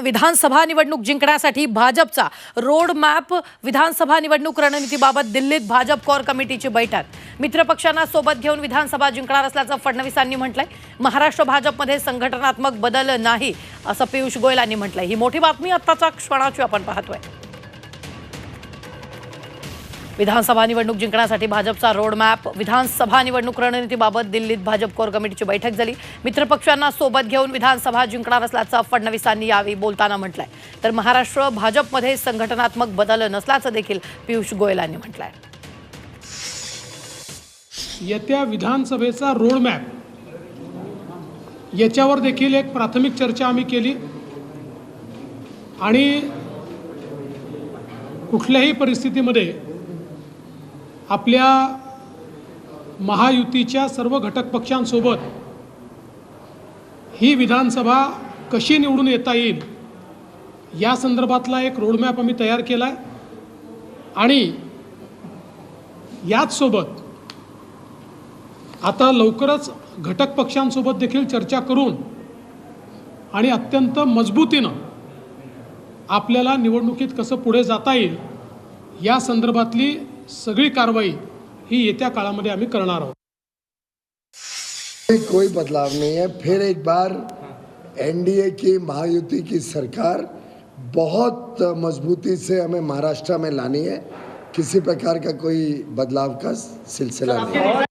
विधानसभा निवडणूक जिंकण्यासाठी भाजपचा रोड मॅप विधानसभा निवडणूक रणनीतीबाबत दिल्लीत भाजप कोर कमिटीची बैठक. मित्रपक्षांना सोबत घेऊन विधानसभा जिंकणार असल्याचं फडणवीसांनी म्हटलंय. महाराष्ट्र भाजपमध्ये संघटनात्मक बदल नाही असं पियुष गोयलांनी म्हटलंय. ही मोठी बातमी आत्ताचा क्षणाची आपण पाहतोय. विधानसभा निवडणूक जिंकण्यासाठी भाजपचा रोड मॅप विधानसभा निवडणूक रणनीतीबाबत दिल्लीत भाजप कोर कमिटीची बैठक झाली. मित्रपक्षांना सोबत घेऊन विधानसभा जिंकणार असल्याचं फडणवीसांनी यावेळी बोलताना म्हटलंय. तर महाराष्ट्र भाजपमध्ये संघटनात्मक बदल नसल्याचं देखील पियुष गोयलांनी म्हटलंय. येत्या विधानसभेचा रोडमॅप याच्यावर देखील एक प्राथमिक चर्चा आम्ही केली. आणि कुठल्याही परिस्थितीमध्ये आपल्या महायुतीच्या सर्व घटक पक्षांसोबत ही विधानसभा कशी निवडून येता येईल या संदर्भातला एक रोडमॅप आम्ही तयार केला आहे आणि याचसोबत आता लवकरच घटक पक्षांसोबत देखील चर्चा करून आणि अत्यंत मजबूतीनं आपल्याला निवडणुकीत कसं पुढे जाता येईल या संदर्भातली सगळी कारवाई ही येत्या काळामध्ये आम्ही करणार आहोत. कोई बदलाव नहीं है। फिर एक बार एनडीए की महायुति की सरकार बहुत मजबूती से हमें महाराष्ट्र में लानी है। किसी प्रकार का कोई बदलाव का सिलसिला नहीं है।